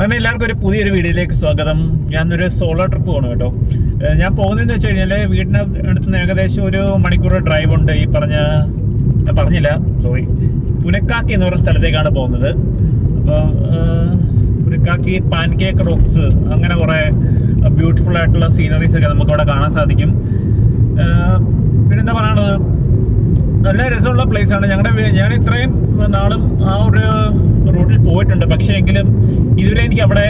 അങ്ങനെ എല്ലാവർക്കും ഒരു പുതിയൊരു വീഡിയോയിലേക്ക് സ്വാഗതം. ഞാനൊരു സോളോ ട്രിപ്പ് പോകണം കേട്ടോ. ഞാൻ പോകുന്നതെന്ന് വെച്ച് കഴിഞ്ഞാൽ വീടിന് അടുത്ത് നിന്ന് ഏകദേശം ഒരു മണിക്കൂർ ഡ്രൈവ് ഉണ്ട് ഈ പറഞ്ഞ പറഞ്ഞില്ല സോറി പുനക്കാക്കി എന്ന് പറയുന്ന സ്ഥലത്തേക്കാണ് പോകുന്നത്. അപ്പോൾ പുനക്കാക്കി പാൻകേക്ക് റോക്സ് അങ്ങനെ കുറേ ബ്യൂട്ടിഫുൾ ആയിട്ടുള്ള സീനറീസ് ഒക്കെ നമുക്ക് അവിടെ കാണാൻ സാധിക്കും. പിന്നെന്താ പറയണത്? നല്ല രസമുള്ള പ്ലേസ് ആണ്. ഞങ്ങളുടെ ഞാൻ ഇത്രയും നാളും ആ ഒരു പോയിട്ടുണ്ട്. പക്ഷേ എങ്കിലും ഇതുവരെ എനിക്ക് അവിടെ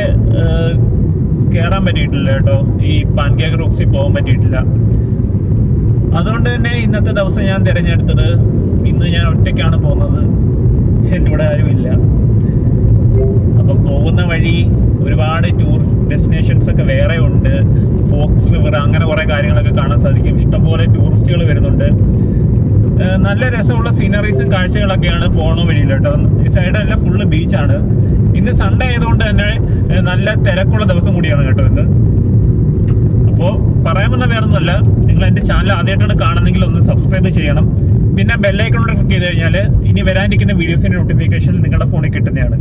കയറാൻ പറ്റിയിട്ടില്ല കേട്ടോ. ഈ പാൻകേക്ക് റോക്സിൽ പോകാൻ പറ്റിയിട്ടില്ല. അതുകൊണ്ട് തന്നെ ഇന്നത്തെ ദിവസം ഞാൻ തിരഞ്ഞെടുത്തത് ഇന്ന് ഞാൻ ഒറ്റയ്ക്കാണ് പോകുന്നത്. കൂടെ ആരുമില്ല. അപ്പം പോകുന്ന വഴി ഒരുപാട് ടൂറിസ്റ്റ് ഡെസ്റ്റിനേഷൻസ് ഒക്കെ വേറെ ഉണ്ട്. ഫോക്സ് റിവർ അങ്ങനെ കുറേ കാര്യങ്ങളൊക്കെ കാണാൻ സാധിക്കും. ഇഷ്ടംപോലെ ടൂറിസ്റ്റുകൾ വരുന്നുണ്ട്. നല്ല രസമുള്ള സീനറീസും കാഴ്ചകളൊക്കെയാണ് പോണ വഴിയിൽ കേട്ടോ ഈ സൈഡെല്ലാം ഫുള്ള് ബീച്ചാണ് ഇന്ന് സൺഡേ ആയതുകൊണ്ട് തന്നെ നല്ല തിരക്കുള്ള ദിവസം കൂടിയാണ് കേട്ടോ ഇന്ന്. അപ്പോൾ പറയാൻ വന്ന വേറെ ഒന്നുമല്ല നിങ്ങൾ എന്റെ ചാനൽ ആദ്യമായിട്ടാണ് കാണുന്നെങ്കിൽ ഒന്ന് സബ്സ്ക്രൈബ് ചെയ്യണം. പിന്നെ ബെല്ലൈക്കണോട് ക്ലിക്ക് ചെയ്ത് കഴിഞ്ഞാൽ ഇനി വരാനിരിക്കുന്ന വീഡിയോസിന്റെ നോട്ടിഫിക്കേഷൻ നിങ്ങളുടെ ഫോണിൽ കിട്ടുന്നതാണ്.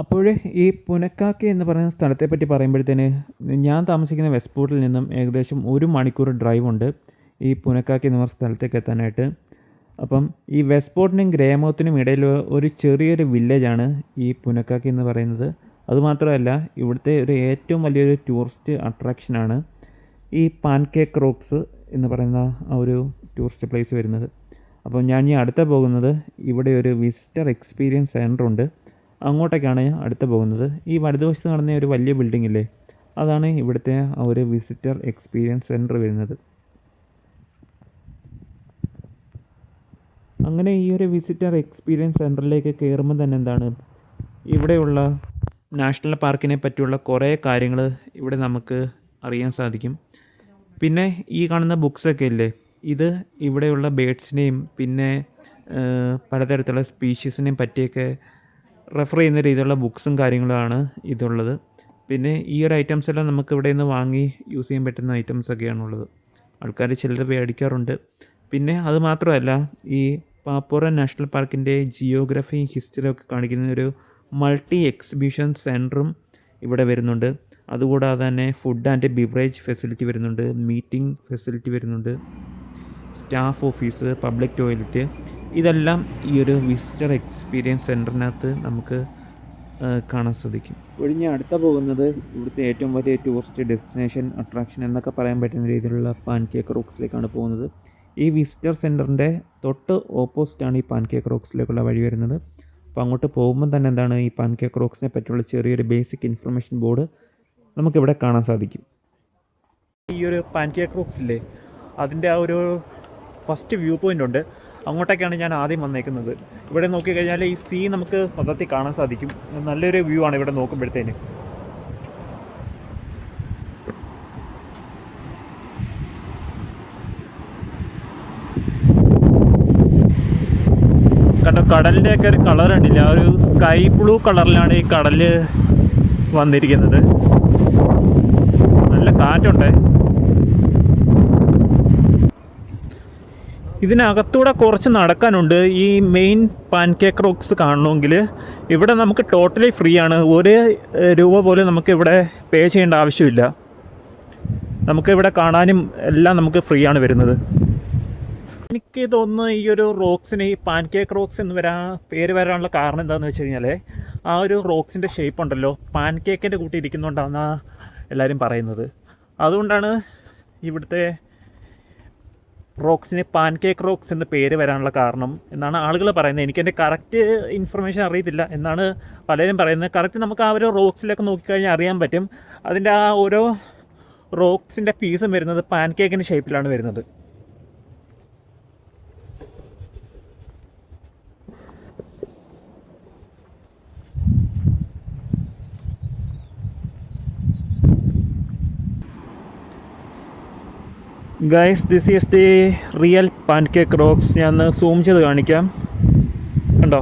അപ്പോൾ ഈ പുനക്കാക്കി എന്ന് പറയുന്ന സ്ഥലത്തെ പറ്റി പറയുമ്പോഴത്തേന് ഞാൻ താമസിക്കുന്ന വെസ്റ്റ്പോർട്ടിൽ നിന്നും ഏകദേശം ഒരു മണിക്കൂർ ഡ്രൈവ് ഉണ്ട് ഈ പുനക്കാക്കി എന്ന് പറഞ്ഞ സ്ഥലത്തേക്ക് എത്താനായിട്ട്. അപ്പം ഈ വെസ്റ്റ്പോർട്ടിനും ഗ്രേമോത്തിനും ഇടയിൽ ഒരു ചെറിയൊരു വില്ലേജാണ് ഈ പുനക്കാക്കി എന്ന് പറയുന്നത്. അതുമാത്രമല്ല ഇവിടുത്തെ ഒരു ഏറ്റവും വലിയൊരു ടൂറിസ്റ്റ് അട്രാക്ഷനാണ് ഈ പാൻകേക്ക് റോക്സ് എന്ന് പറയുന്ന ആ ഒരു ടൂറിസ്റ്റ് പ്ലേസ് വരുന്നത്. അപ്പോൾ ഞാൻ ഈ അടുത്ത പോകുന്നത് ഇവിടെ ഒരു വിസിറ്റർ എക്സ്പീരിയൻസ് സെന്റർ ഉണ്ട്. അങ്ങോട്ടേക്കാണ് അടുത്ത് പോകുന്നത്. ഈ വലതുവശത്ത് കാണുന്ന ഒരു വലിയ ബിൽഡിംഗ് ഇല്ലേ? അതാണ് ഇവിടുത്തെ ഒരു വിസിറ്റർ എക്സ്പീരിയൻസ് സെന്റർ വരുന്നത്. അങ്ങനെ ഈ ഒരു വിസിറ്റർ എക്സ്പീരിയൻസ് സെന്ററിലേക്ക് കയറുമ്പോൾ തന്നെ എന്താണ്? ഇവിടെയുള്ള നാഷണൽ പാർക്കിനെ പറ്റിയുള്ള കുറേ കാര്യങ്ങൾ ഇവിടെ നമുക്ക് അറിയാൻ സാധിക്കും. പിന്നെ ഈ കാണുന്ന ബുക്സൊക്കെ ഇല്ലേ? ഇത് ഇവിടെയുള്ള ബേഡ്സിനെയും പിന്നെ പലതരത്തിലുള്ള സ്പീഷീസിനെയും പറ്റിയൊക്കെ റെഫർ ചെയ്യുന്ന രീതിയിലുള്ള ബുക്സും കാര്യങ്ങളുമാണ് ഇതുള്ളത്. പിന്നെ ഈ ഒരു ഐറ്റംസ് എല്ലാം നമുക്ക് ഇവിടെ നിന്ന് വാങ്ങി യൂസ് ചെയ്യാൻ പറ്റുന്ന ഐറ്റംസ് ഒക്കെയാണ് ഉള്ളത് ആൾക്കാർ ചിലർ മേടിക്കാറുണ്ട്. പിന്നെ അത് മാത്രമല്ല ഈ പാപ്പോറ നാഷണൽ പാർക്കിന്റെ ജിയോഗ്രഫി ഹിസ്റ്ററി ഒക്കെ കാണിക്കുന്ന ഒരു മൾട്ടി എക്സിബിഷൻ സെന്ററും ഇവിടെ വരുന്നുണ്ട്. അതുകൂടാതെ തന്നെ ഫുഡ് ആൻഡ് ബിവറേജ് ഫെസിലിറ്റി വരുന്നുണ്ട് മീറ്റിംഗ് ഫെസിലിറ്റി വരുന്നുണ്ട് സ്റ്റാഫ് ഓഫീസ് പബ്ലിക് ടോയ്ലറ്റ് ഇതെല്ലാം ഈ ഒരു വിസിറ്റർ എക്സ്പീരിയൻസ് സെന്ററിനകത്ത് നമുക്ക് കാണാൻ സാധിക്കും. ഒഴിഞ്ഞ് അടുത്ത പോകുന്നത് ഇവിടുത്തെ ഏറ്റവും വലിയ ടൂറിസ്റ്റ് ഡെസ്റ്റിനേഷൻ അട്രാക്ഷൻ എന്നൊക്കെ പറയാൻ പറ്റുന്ന രീതിയിലുള്ള പാൻകേക്ക് റോക്സിലേക്കാണ് പോകുന്നത്. ഈ വിസിറ്റർ സെന്ററിന്റെ തൊട്ട് ഓപ്പോസിറ്റാണ് ഈ പാൻകേക്ക് റോക്സിലേക്കുള്ള വഴി വരുന്നത്. അപ്പോൾ അങ്ങോട്ട് പോകുമ്പോൾ തന്നെ എന്താണ് ഈ പാൻകേക്ക് റോക്സിനെ പറ്റിയുള്ള ചെറിയൊരു ബേസിക് ഇൻഫർമേഷൻ ബോർഡ് നമുക്കിവിടെ കാണാൻ സാധിക്കും. ഈ ഒരു റോക്സ് ഇല്ലേ അതിന്റെ ആ ഒരു ഫസ്റ്റ് വ്യൂ പോയിന്റ് ഉണ്ട്. അങ്ങോട്ടേക്കാണ് ഞാൻ ആദ്യം വന്നേക്കുന്നത്. ഇവിടെ നോക്കിക്കഴിഞ്ഞാൽ ഈ സീ നമുക്ക് മൊത്തത്തിൽ കാണാൻ സാധിക്കും. നല്ലൊരു വ്യൂ ആണ് ഇവിടെ നോക്കുമ്പോഴത്തേന്. കണ്ടോ കടലിന്റെ ഒക്കെ ഒരു കളർ ഉണ്ടില്ല. ആ ഒരു സ്കൈ ബ്ലൂ കളറിലാണ് ഈ കടൽ വന്നിരിക്കുന്നത്. നല്ല കാറ്റുണ്ടേ. ഇതിനകത്തൂടെ കുറച്ച് നടക്കാനുണ്ട്. ഈ മെയിൻ പാൻകേക്ക് റോക്സ് കാണണമെങ്കിൽ. ഇവിടെ നമുക്ക് ടോട്ടലി ഫ്രീ ആണ്. ഒരു രൂപ പോലും നമുക്ക് ഇവിടെ പേ ചെയ്യേണ്ട ആവശ്യമില്ല. നമുക്ക് ഇവിടെ കാണാനും എല്ലാം നമുക്ക് ഫ്രീ ആണ് വരുന്നത്. എനിക്ക് തോന്നുന്നു ഈ ഒരു റോക്സിന് ഈ പാൻകേക്ക് റോക്സ് എന്ന് വരാൻ പേര് വരാനുള്ള കാരണം എന്താണെന്ന് വെച്ച് കഴിഞ്ഞാൽ ആ ഒരു റോക്സിന്റെ ഷേപ്പ് ഉണ്ടല്ലോ. പാൻകേക്കിന്റെ കൂട്ടി ഇരിക്കുന്നുണ്ടാണെന്നാണ് എല്ലാവരും പറയുന്നത്. അതുകൊണ്ടാണ് ഇവിടുത്തെ റോക്സിന് പാൻകേക്ക് റോക്സ് എന്ന് പേര് വരാനുള്ള കാരണം എന്നാണ് ആളുകൾ പറയുന്നത്. എനിക്ക് എനിക്കെന്റെ കറക്റ്റ് ഇൻഫർമേഷൻ അറിയത്തില്ല എന്നാണ് പലരും പറയുന്നത്. കറക്റ്റ് നമുക്ക് ആ ഒരു റോക്സിലൊക്കെ നോക്കിക്കഴിഞ്ഞാൽ അറിയാൻ പറ്റും. അതിന്റെ ആ ഓരോ റോക്സിന്റെ പീസും വരുന്നത് പാൻകേക്കിന്റെ ഷേപ്പിലാണ് വരുന്നത്. Guys this is the real pancake rocks ഞാൻ സൂം ചെയ്ത് കാണിക്കാം. കണ്ടോ?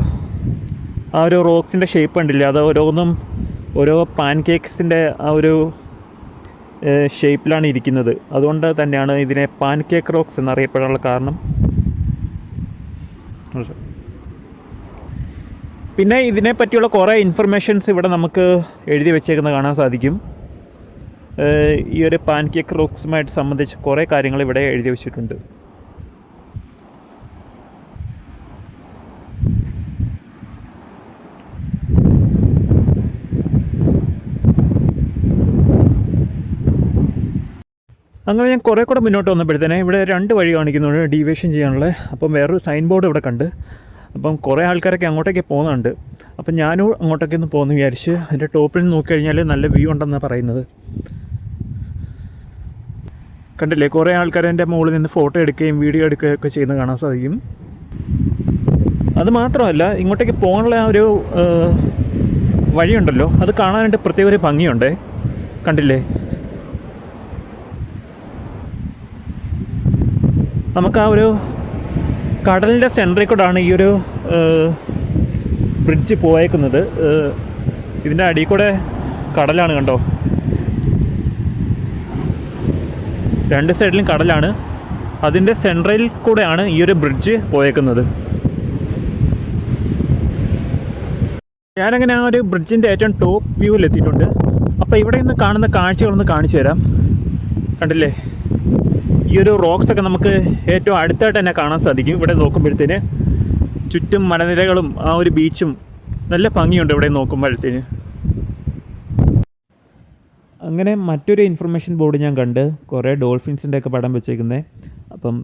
ആ ഒരു റോക്സിന്റെ ഷേപ്പ് കണ്ടില്ല? അത് ഓരോന്നും ഓരോ പാൻ പാൻകേക്സിന്റെ ആ ഒരു ഷേപ്പിലാണ് ഇരിക്കുന്നത്. അതുകൊണ്ട് തന്നെയാണ് ഇതിനെ പാൻ കേക്ക് റോക്സ് എന്നറിയപ്പെടാനുള്ള കാരണം. പിന്നെ ഇതിനെ പറ്റിയുള്ള കുറേ ഇൻഫർമേഷൻസ് ഇവിടെ നമുക്ക് എഴുതി വെച്ചേക്കുന്നത് കാണാൻ സാധിക്കും. ഈ ഒരു പാൻ കേക്ക് റോക്സുമായിട്ട് സംബന്ധിച്ച് കുറേ കാര്യങ്ങൾ ഇവിടെ എഴുതി വെച്ചിട്ടുണ്ട്. അങ്ങനെ ഞാൻ കുറേ കൂടെ മുന്നോട്ട് വന്നപ്പോഴത്തേനെ ഇവിടെ രണ്ട് വഴി കാണിക്കുന്നുണ്ട് ഡീവേഷൻ ചെയ്യാനുള്ള. അപ്പം വേറൊരു സൈൻ ബോർഡ് ഇവിടെ കണ്ട്. അപ്പം കുറേ ആൾക്കാരൊക്കെ അങ്ങോട്ടേക്ക് പോകുന്നുണ്ട്. അപ്പം ഞാനും അങ്ങോട്ടേക്ക് ഒന്ന് പോകുന്നു വിചാരിച്ച്. അതിന്റെ ടോപ്പിൽ നിന്ന് നോക്കിക്കഴിഞ്ഞാൽ നല്ല വ്യൂ ഉണ്ടെന്നാണ് പറയുന്നത്. കണ്ടില്ലേ? കുറേ ആൾക്കാർ എന്റെ മുകളിൽ നിന്ന് ഫോട്ടോ എടുക്കുകയും വീഡിയോ എടുക്കുകയും ഒക്കെ ചെയ്യുന്നത് കാണാൻ സാധിക്കും. അത് മാത്രമല്ല ഇങ്ങോട്ടേക്ക് പോകാനുള്ള ആ ഒരു വഴിയുണ്ടല്ലോ. അത് കാണാനായിട്ട് പ്രത്യേക ഒരു ഭംഗിയുണ്ട്. കണ്ടില്ലേ? നമുക്ക് ആ ഒരു കടലിന്റെ സെന്ററിൽ കൂടാണ് ഈ ഒരു ബ്രിഡ്ജ് പോയേക്കുന്നത്. ഇതിന്റെ അടിയിൽ കൂടെ കടലാണ് കണ്ടോ? രണ്ട് സൈഡിലും കടലാണ്. അതിന്റെ സെൻട്രലിൽ കൂടെയാണ് ഈ ഒരു ബ്രിഡ്ജ് പോയേക്കുന്നത്. ഞാനങ്ങനെ ആ ഒരു ബ്രിഡ്ജിന്റെ ഏറ്റവും ടോപ്പ് വ്യൂവിൽ എത്തിയിട്ടുണ്ട്. അപ്പോൾ ഇവിടെ നിന്ന് കാണുന്ന കാഴ്ചകളൊന്ന് കാണിച്ചു തരാം. കണ്ടില്ലേ? ഈ ഒരു റോക്സ് ഒക്കെ നമുക്ക് ഏറ്റവും അടുത്തായിട്ട് തന്നെ കാണാൻ സാധിക്കും ഇവിടെ നോക്കുമ്പോഴത്തേന്. ചുറ്റും മലനിരകളും ആ ഒരു ബീച്ചും നല്ല ഭംഗിയുണ്ട് ഇവിടെ നോക്കുമ്പോഴത്തേന്. അങ്ങനെ മറ്റൊരു ഇൻഫർമേഷൻ ബോർഡ് ഞാൻ കണ്ട് കുറേ ഡോൾഫിൻസിന്റെ ഒക്കെ പടം വെച്ചേക്കുന്നത് അപ്പം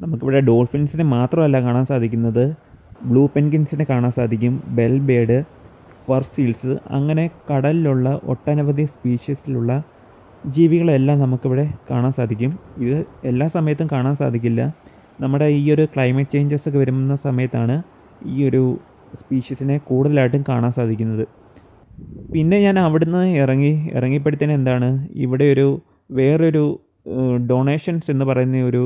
നമുക്കിവിടെ ഡോൾഫിൻസിനെ മാത്രമല്ല കാണാൻ സാധിക്കുന്നത് ബ്ലൂ പെൻഗിൻസിനെ കാണാൻ സാധിക്കും ബെൽ ബേഡ് ഫർ സീൽസ് അങ്ങനെ കടലിലുള്ള ഒട്ടനവധി സ്പീഷീസിലുള്ള ജീവികളെല്ലാം നമുക്കിവിടെ കാണാൻ സാധിക്കും. ഇത് എല്ലാ സമയത്തും കാണാൻ സാധിക്കില്ല. നമ്മുടെ ഈ ഒരു ക്ലൈമറ്റ് ചേഞ്ചസ് ഒക്കെ വരുന്ന സമയത്താണ് ഈ ഒരു സ്പീഷീസിനെ കൂടുതലായിട്ടും കാണാൻ സാധിക്കുന്നത്. പിന്നെ ഞാൻ അവിടുന്ന് ഇറങ്ങി ഇറങ്ങിയപ്പോഴത്തേന് എന്താണ് ഇവിടെ ഒരു വേറൊരു ഡൊണേഷൻസ് എന്ന് പറയുന്ന ഒരു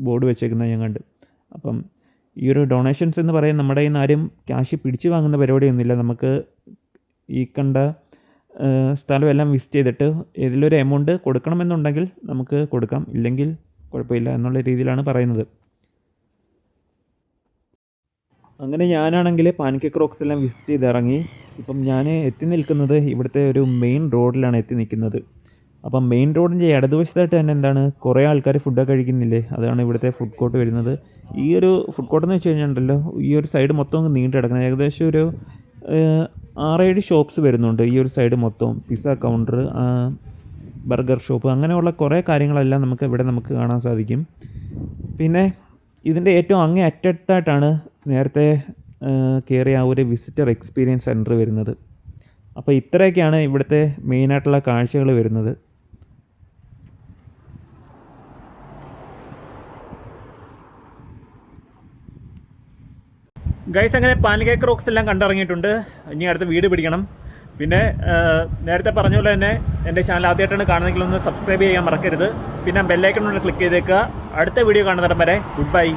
ബോർഡ് വെച്ചേക്കുന്നത് ഞാൻ കണ്ട്. അപ്പം ഈ ഒരു ഡൊണേഷൻസ് എന്ന് പറയുന്നത് നമ്മുടെ കയ്യിൽ നിന്ന് ആരും ക്യാഷ് പിടിച്ചു വാങ്ങുന്ന പരിപാടിയൊന്നുമില്ല. നമുക്ക് ഈ കണ്ട സ്ഥലമെല്ലാം വിസിറ്റ് ചെയ്തിട്ട് ഏതിലൊരു എമൗണ്ട് കൊടുക്കണമെന്നുണ്ടെങ്കിൽ നമുക്ക് കൊടുക്കാം. ഇല്ലെങ്കിൽ കുഴപ്പമില്ല എന്നുള്ള രീതിയിലാണ് പറയുന്നത്. അങ്ങനെ ഞാനാണെങ്കിൽ പാൻകേക്ക് റോക്സ് എല്ലാം വിസിറ്റ് ചെയ്ത് ഇറങ്ങി ഇപ്പം ഞാൻ എത്തി നിൽക്കുന്നത് ഇവിടുത്തെ ഒരു മെയിൻ റോഡിലാണ് എത്തി നിൽക്കുന്നത്. അപ്പം മെയിൻ റോഡിന്റെ ഇടതുവശത്തായിട്ട് തന്നെ എന്താണ് കുറേ ആൾക്കാർ ഫുഡൊക്കെ കഴിക്കുന്നില്ലേ? അതാണ് ഇവിടുത്തെ ഫുഡ് കോർട്ട് വരുന്നത്. ഈ ഒരു ഫുഡ് കോർട്ട് എന്ന് വെച്ച് കഴിഞ്ഞിട്ടുണ്ടല്ലോ ഈ ഒരു സൈഡ് മൊത്തം അങ്ങ് നീണ്ടു കിടക്കുന്നത് ഏകദേശം ഒരു ആറേഴ് ഷോപ്സ് വരുന്നുണ്ട് ഈ ഒരു സൈഡ് മൊത്തം. പിസ്സ കൗണ്ടർ ബർഗർ ഷോപ്പ് അങ്ങനെയുള്ള കുറേ കാര്യങ്ങളെല്ലാം നമുക്ക് ഇവിടെ നമുക്ക് കാണാൻ സാധിക്കും. പിന്നെ ഇതിന്റെ ഏറ്റവും അങ്ങേ അറ്റത്തായിട്ടാണ് നേരത്തെ കയറിയ ആ ഒരു വിസിറ്റർ എക്സ്പീരിയൻസ് സെന്റർ വരുന്നത്. അപ്പോൾ ഇത്രയൊക്കെയാണ് ഇവിടുത്തെ മെയിനായിട്ടുള്ള കാഴ്ചകൾ വരുന്നത്. ഗൈസ് അങ്ങനെ പാൻകേക്ക് റോക്സ് എല്ലാം കണ്ടിറങ്ങിയിട്ടുണ്ട്. ഇനി അടുത്ത വീട് പിടിക്കണം. പിന്നെ നേരത്തെ പറഞ്ഞ പോലെ തന്നെ എന്റെ ചാനൽ ആദ്യമായിട്ടാണ് കാണുന്നെങ്കിൽ ഒന്ന് സബ്സ്ക്രൈബ് ചെയ്യാൻ മറക്കരുത്. പിന്നെ ബെല്ലൈക്കൺ ഒന്ന് ക്ലിക്ക് ചെയ്തേക്കുക. അടുത്ത വീഡിയോ കാണുന്നിടം വരെ ഗുഡ് ബൈ